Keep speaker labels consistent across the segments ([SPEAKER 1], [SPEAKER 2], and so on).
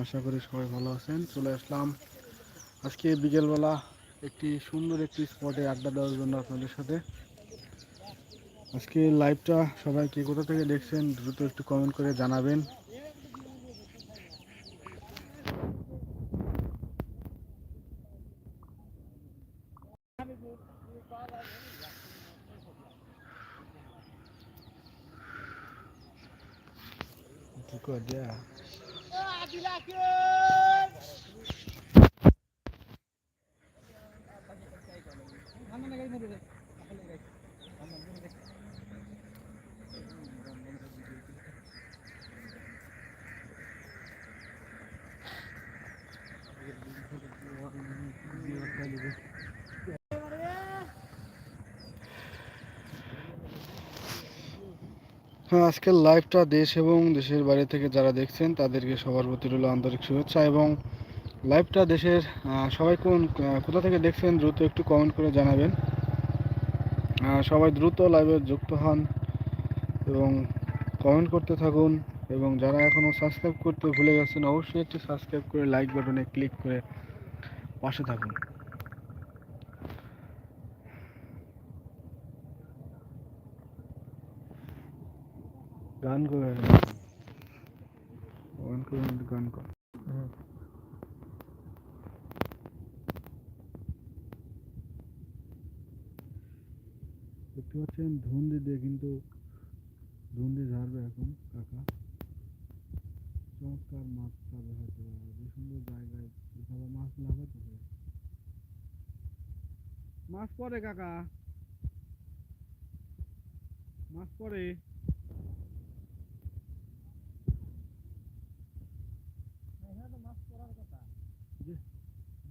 [SPEAKER 1] আশা করি সবাই ভালো আছেন। চলে আসলাম আজকে বিকেলবেলা একটি সুন্দর একটি স্পটে আড্ডা দেওয়ার জন্য আপনাদের সাথে। আজকে লাইভটা সবাই কে কোথা থেকে দেখছেন দ্রুত একটু কমেন্ট করে জানাবেন কি করে দেয়া হ্যাঁ আজকের লাইভটা দেশ এবং দেশের বাইরে থেকে যারা দেখছেন, তাদেরকে সবার প্রতি রইল আন্তরিক শুভেচ্ছা এবং লাইভটা দেশের সবাই কোন কোথা থেকে দেখছেন দ্রুত একটু কমেন্ট করে জানাবেন। সবাই দ্রুত লাইভে যুক্ত হন এবং কমেন্ট করতে থাকুন এবং যারা এখনও সাবস্ক্রাইব করতে ভুলে গেছেন, অবশ্যই একটি সাবস্ক্রাইব করে লাইক বাটনে ক্লিক করে পাশে থাকুন। গান করে। গান করে, গান কর। দেখতে পাচ্ছেন ধুন্দি দিয়ে কিন্তু ধুন্দি ঝাড়বে এখন কাকা। চমৎকার মাছ পাবে হয়তো যে সুন্দর জায়গায় এভাবে মাছ লাগাতে হবে মাছ পরে কাকা। মাছ পরে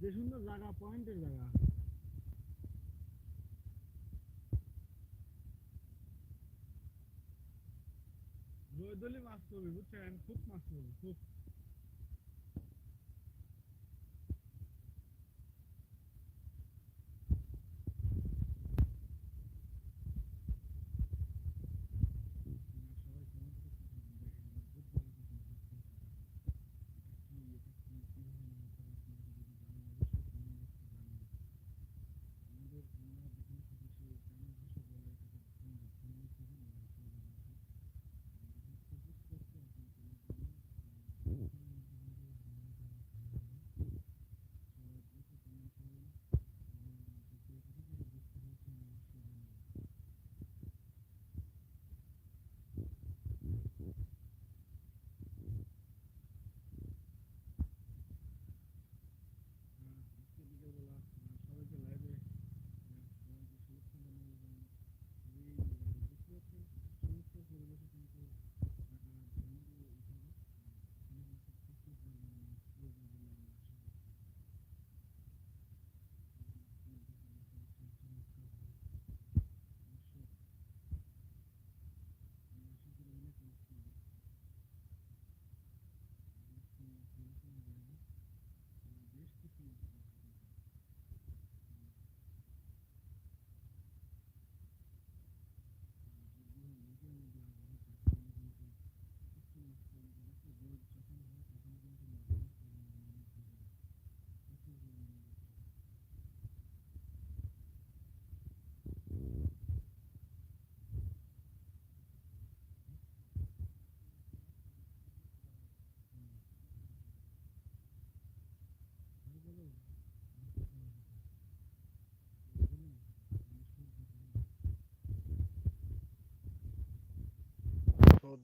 [SPEAKER 1] যে সুন্দর জায়গা পয়েন্টের জায়গা। বৈদলি মাছ করবি বুঝছেন? খুব মাছ করবি খুব।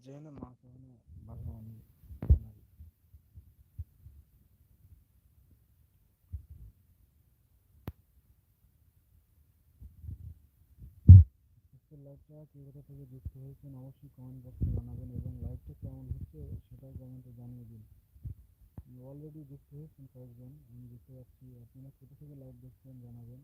[SPEAKER 1] যেখানে মাছ ওখানে লাইভটা কোথা থেকে যুক্ত হয়েছেন অবশ্যই কমেন্ট বক্সে জানাবেন এবং লাইভটা কেমন হচ্ছে সেটাও কমেন্টে জানিয়ে দিন। অলরেডি যুক্ত হয়েছেন কয়েকজন, আমি দেখতে পাচ্ছি আপনারা কোথা থেকে লাইভ দেখছেন, জানাবেন।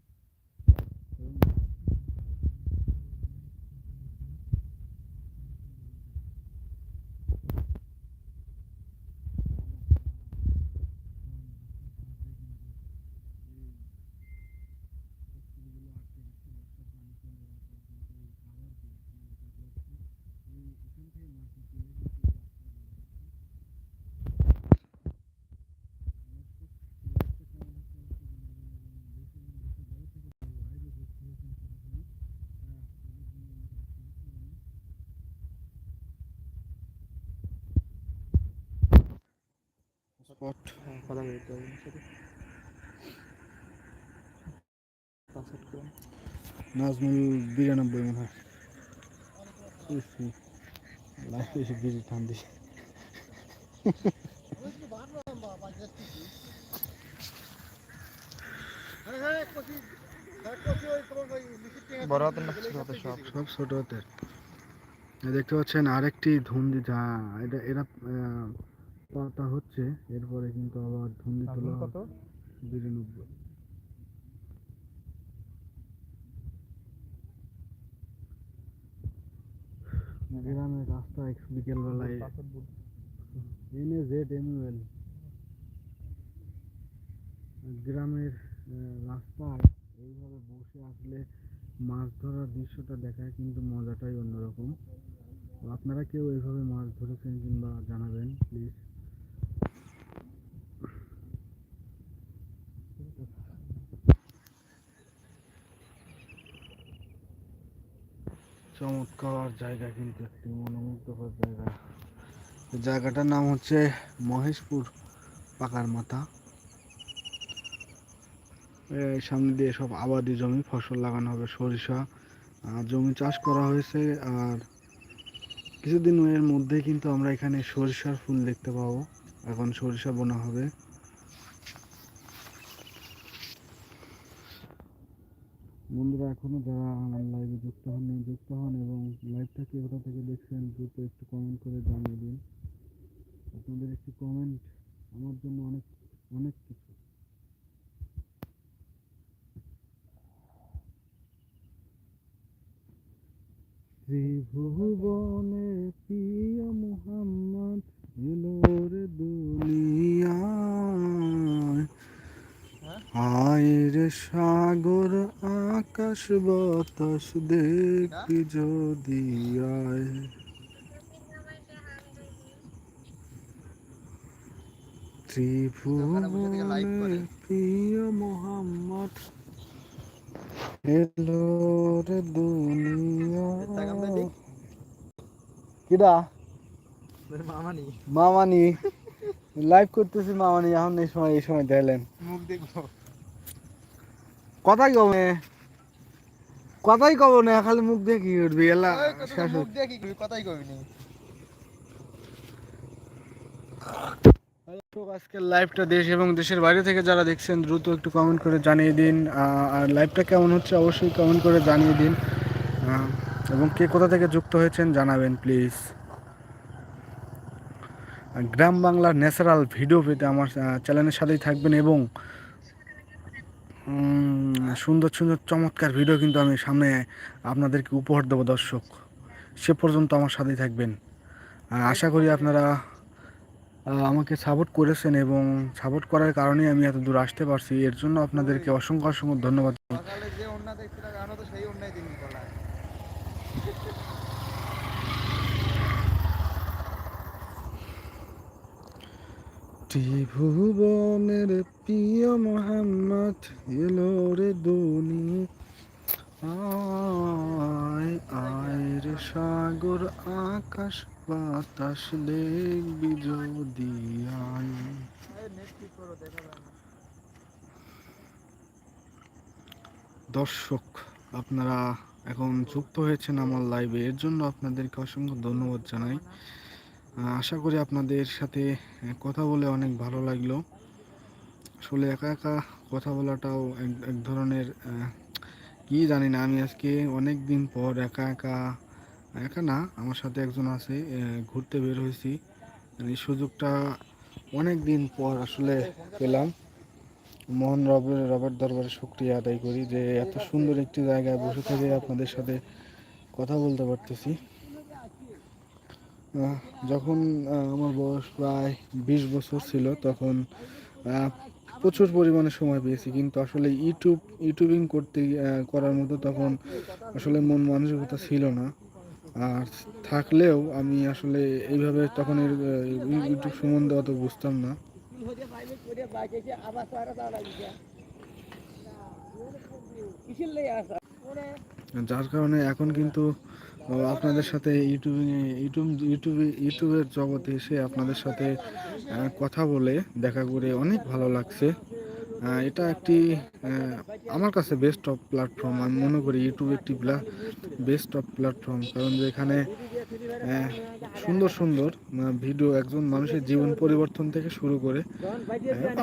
[SPEAKER 1] স্পট
[SPEAKER 2] হ্যাঁ কথা বলতে হবে
[SPEAKER 1] নাজমুল বিরানব্বই মনে হয়। লাইফে এসে টান দিছে।
[SPEAKER 2] সব
[SPEAKER 1] ছোট। হাতের দেখতে পাচ্ছেন আরেকটি ধুন্দি যা এটা এরা পাতা হচ্ছে এরপরে কিন্তু আবার ধুন্দি তোলা
[SPEAKER 2] কত?
[SPEAKER 1] বিরানব্বই। গ্রামের রাস্তা এক বিকেলবেলায় এন এ জেড এমইউএল গ্রামের আহ, রাস্তায় এইভাবে বসে আসলে মাছ ধরার দৃশ্যটা দেখায় কিন্তু মজাটাই অন্যরকম। আপনারা কেউ এইভাবে মাছ ধরেছেন কিংবা জানাবেন? চমৎকার জায়গা কিন্তু একটি মনোমুগ্ধকর জায়গা। জায়গাটার নাম হচ্ছে মহেশপুর পাকার মাথা। সামনে দিয়ে সব আবাদি জমি, ফসল লাগানো হবে, সরিষা। জমি চাষ করা হয়েছে, আর কিছুদিন এর মধ্যেই কিন্তু আমরা এখানে সরিষার ফুল দেখতে পাবো। এখন সরিষা বোনা হবে। বন্ধুরা, এখনও যারা আমার লাইভে যুক্ত হন যুক্ত হন এবং লাইভটা কে কোথা থেকে দেখছেন, দ্রুত একটু কমেন্ট করে জানিয়ে দিন। আপনাদের একটি কমেন্ট আমার জন্য অনেক অনেক কিছু। ত্রিভুবনে প্রিয় মোহাম্মদ এলো রে দুনিয়ায় আয় রে সাগর আকাশ বাতাস দেখবি যদি আয়। ত্রিভুবনে প্রিয় মোহাম্মদ এলো রে দুনিয়ায় কিরা
[SPEAKER 2] মামানি।
[SPEAKER 1] মামানি। লাইভ করতেছি মামানি এখন এই সময় এই সময় দেখলেন।
[SPEAKER 2] মুখ দেখব।
[SPEAKER 1] কথাই কবে কথাই কব না খালি মুখ দিয়ে কি করবি এলা শেষ
[SPEAKER 2] মুখ দিয়ে কি করবি কথাই কবি নি।
[SPEAKER 1] দর্শক, আজকের লাইভটা দেশ এবং দেশের বাইরে থেকে যারা দেখছেন দ্রুত একটু কমেন্ট করে জানিয়ে দিন। আর লাইভটা কেমন হচ্ছে অবশ্যই কমেন্ট করে জানিয়ে দিন। এবং কে কোথা থেকে যুক্ত হয়েছেন জানাবেন প্লিজ গ্রাম বাংলার ন্যাচারাল ভিডিও পেতে আমার চ্যানেলের সাথেই থাকবেন এবং সুন্দর সুন্দর, চমৎকার ভিডিও কিন্তু আমি সামনে আপনাদেরকে উপহার দেবো, দর্শক। সে পর্যন্ত আমার সাথেই থাকবেন। আশা করি আপনারা আমাকে সাপোর্ট করেছেন এবং সাপোর্ট করার কারণেই আমি এত দূর আসতে পারছি। এর জন্য আপনাদেরকে অসংখ্য অসংখ্য ধন্যবাদ
[SPEAKER 2] সকালে যে অন্য দেখছিল গানও তো সেই অন্যায় দেখবি গলায়
[SPEAKER 1] ত্রিভুবনের প্রিয় মোহাম্মদ এলো রে দুনি আয় আয় সাগর, আকাশ, বাতাস দেখবি যদি আয় দর্শক, আপনারা এখন যুক্ত হয়েছেন আমার লাইভে এর জন্য আপনাদেরকে অসংখ্য ধন্যবাদ জানাই। আশা করি আপনাদের সাথে কথা বলে অনেক ভালো লাগল। আসলে একা একা কথা বলাটাও এক ধরনের কি জানি না, আমি আজকে অনেক দিন পর একা একা একা না, আমার সাথে একজন আছে ঘুরতে বের হয়েছি। এই সুযোগটা অনেক দিন পর আসলে পেলাম। মোহন রবের রবের দরবারে শুক্রিয়া আদায় করি যে এত সুন্দর একটি জায়গায় বসে থেকে আপনাদের সাথে কথা বলতে পারতেছি। যখন আমার বয়স প্রায় বিশ বছর ছিল, তখন প্রচুর পরিমাণে সময় পেয়েছি। কিন্তু আসলে ইউটিউব, ইউটিউবিং করতে করার মতো তখন আসলে মন মানসিকতা ছিল না। আর থাকলেও আমি আসলে এইভাবে তখন ইউটিউব সম্বন্ধে অত বুঝতাম না। যার কারণে এখন কিন্তু আপনাদের সাথে ইউটিউবে, ইউটিউব, ইউটিউবে, ইউটিউবের জগতে এসে আপনাদের সাথে কথা বলে দেখা করে অনেক ভালো লাগছে। এটা একটি আমার কাছে বেস্ট অফ প্ল্যাটফর্ম আমি মনে করি ইউটিউব একটি বেস্ট অফ প্ল্যাটফর্ম কারণ এখানে সুন্দর সুন্দর ভিডিও একজন মানুষের জীবন পরিবর্তন থেকে শুরু করে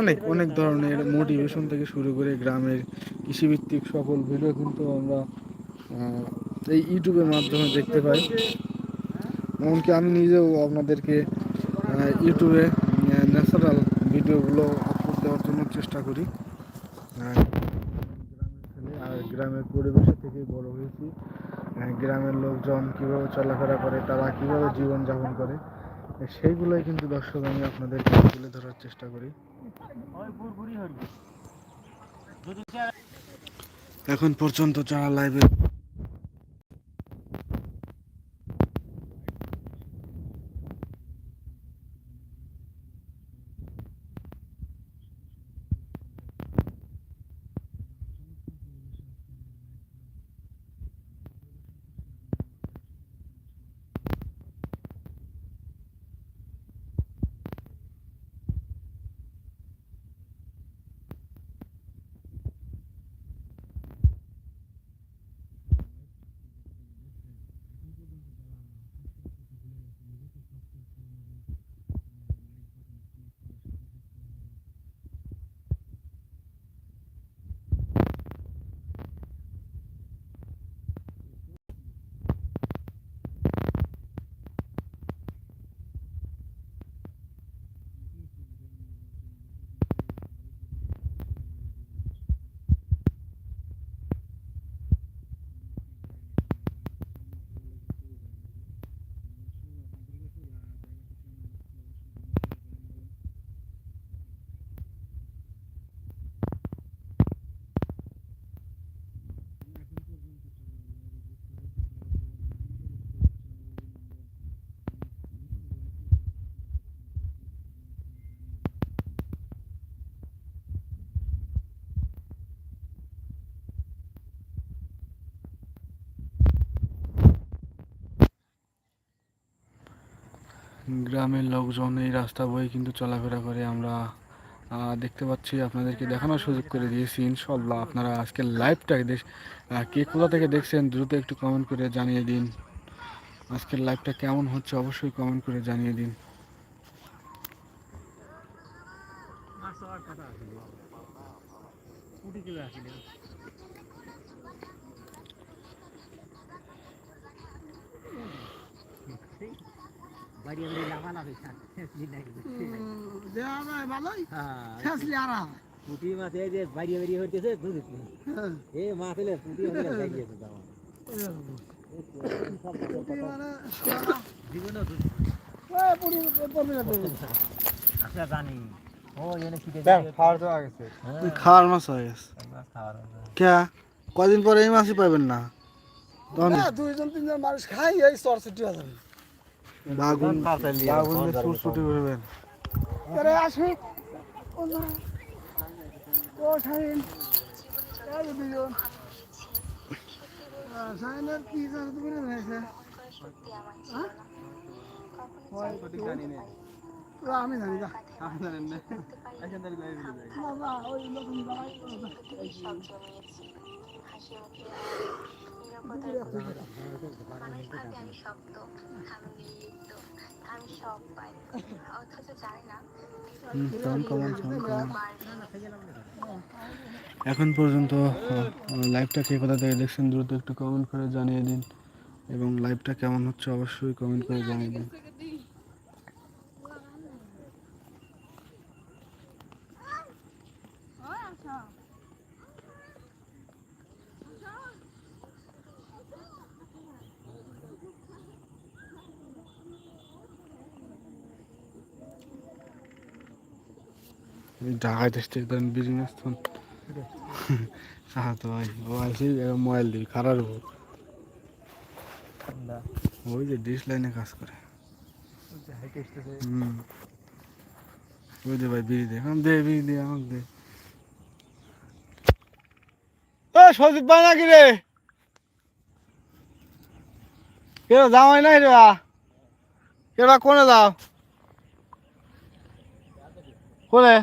[SPEAKER 1] অনেক অনেক ধরনের মোটিভেশন থেকে শুরু করে গ্রামের কৃষিভিত্তিক সকল ভিডিও কিন্তু আমরা এই ইউটিউবের মাধ্যমে দেখতে পাই। এমনকি আমি নিজেও আপনাদেরকে ইউটিউবে ন্যাচারাল ভিডিওগুলো আপলোড দেওয়ার জন্য চেষ্টা করি। আর গ্রামের পরিবেশে থেকে বড় হয়েছি। গ্রামের লোকজন কীভাবে চলাফেরা করে, তারা কীভাবে জীবনযাপন করে, সেইগুলোই কিন্তু দর্শক আমি আপনাদেরকে তুলে ধরার চেষ্টা করি। এখন পর্যন্ত যারা লাইভে গ্রামের লোকজন এই রাস্তা বয়ে কিন্তু চলাফেরা করে। আমরা দেখতে পাচ্ছি আপনাদেরকে দেখানোর সুযোগ করে দিয়েছি ইনশাল্লাহ আপনারা আজকের লাইভটা দেখ কে কোথা থেকে দেখছেন দ্রুত একটু কমেন্ট করে জানিয়ে দিন। আজকের লাইভটা কেমন হচ্ছে অবশ্যই কমেন্ট করে জানিয়ে দিন।
[SPEAKER 3] বাড়ি
[SPEAKER 2] ভালোই।
[SPEAKER 3] পুঁটি মাছ এই যে হইতেছে এই মাছ এলে পুঁটি লাগিয়েছে
[SPEAKER 2] খাওয়ার
[SPEAKER 1] মাছ হয়ে গেছে। কে? কদিন পরে এই মাছই পাবেন না? তখন
[SPEAKER 2] দুইজন তিনজন মানুষ খাই এই চর আছে
[SPEAKER 1] বাগুন বাগুন ছুট ছুটি করবেন
[SPEAKER 2] আরে আসে। ও শাহিন এই দুজন শাহিনের কি তুমি হয়েছে আমি জানি না আমি জানেন না। এখন তাহলে গায়ে দিলে যাই। ওই নতুন জামাই
[SPEAKER 4] সব জমিয়েছি। হাসি আমি সব পাই অথচ জানি না
[SPEAKER 1] এখন পর্যন্ত লাইভটা কে কথা থেকে দেখছেন দ্রুত একটু কমেন্ট করে জানিয়ে দিন। এবং লাইভটা কেমন হচ্ছে অবশ্যই কমেন্ট করে জানিয়ে দিন। ঢাকায় দেশ ধরেন বিজনেস তো। তো ভাই ও আসি মোবাইল দিই খারাপ ওই যে ডিশ লাইনে কাজ করে। হুম। ওই ভাই বিড়ি দে এখন দে বিড়ি দে আমাকে দে। এ সজিত ভাই নাকি রে? নাই রে কোনে যাও? কোনে?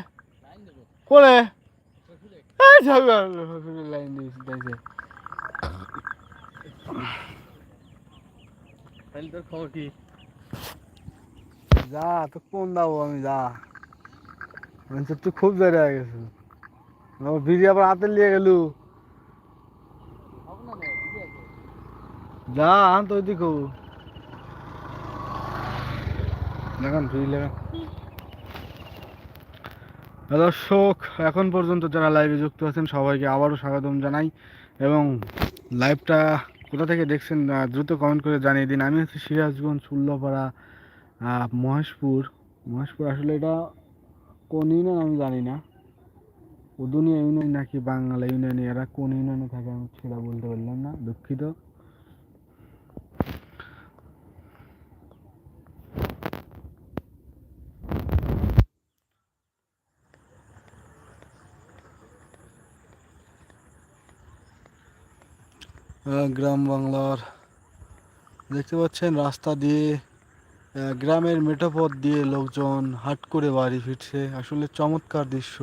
[SPEAKER 1] শ্বশুরের লাইন দিয়েছি
[SPEAKER 2] তাহলে তোর খবর কি?
[SPEAKER 1] যা তো কোন যাব আমি যা। মানে তুই খুব জোরে হয়ে গেছিস। আমার বিড়ি আবার হাতে নিয়ে গেলু। যা আন তো হব লাগান ফ্রি লাগান দর্শক, এখন পর্যন্ত যারা লাইভে যুক্ত আছেন, সবাইকে আবারও স্বাগতম জানাই এবং লাইভটা কোথা থেকে দেখছেন দ্রুত কমেন্ট করে জানিয়ে দিন। আমি হচ্ছে সিরাজগঞ্জ, উল্লাপাড়া মহেশপুর। মহেশপুর আসলে এটা কোন ইউনিয়ন আমি জানি না। উদুনিয়া ইউনিয়ন নাকি বাংলা ইউনিয়ন, এরা কোন ইউনিয়নে থাকে আমি সেটা বলতে পারলাম না, দুঃখিত। গ্রাম বাংলার। দেখতে পাচ্ছেন, রাস্তা দিয়ে গ্রামের মেঠোপথ দিয়ে লোকজন হাট করে বাড়ি ফিরছে। আসলে চমৎকার দৃশ্য।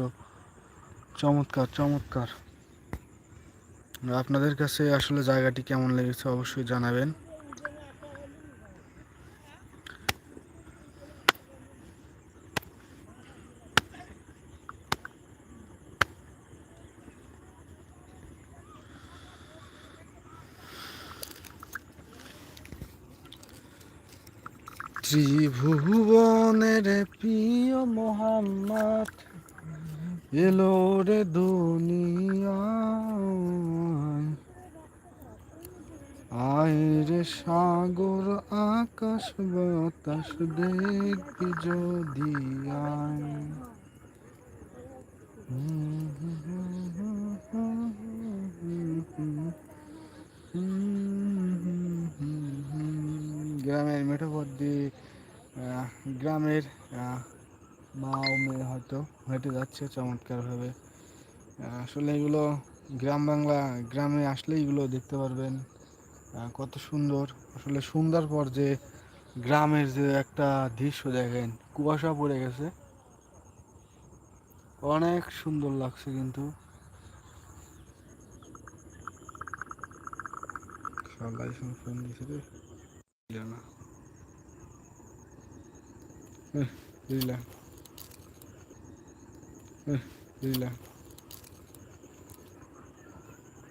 [SPEAKER 1] চমৎকার চমৎকার। আপনাদের কাছে আসলে জায়গাটি কেমন লেগেছে অবশ্যই জানাবেন। ত্রিভুবনের প্রিয় মোহাম্মদ, এলো রে দুনিয়ায় আয় রে সাগর, আকাশ বাতাস দেখবি যদি আয়। গ্রামের মেঠো গ্রামের মা ও মেয়ে হয়তো হেঁটে যাচ্ছে চমৎকারভাবে। আসলে এগুলো গ্রাম বাংলা, গ্রামে আসলে এগুলো দেখতে পারবেন। কত সুন্দর। আসলে সুন্দর পর যে গ্রামের যে একটা দৃশ্য দেখেন, কুয়াশা পড়ে গেছে। অনেক সুন্দর লাগছে কিন্তু। সবাই ফোন রে দিল না Eh, দিলা Eh, দিলা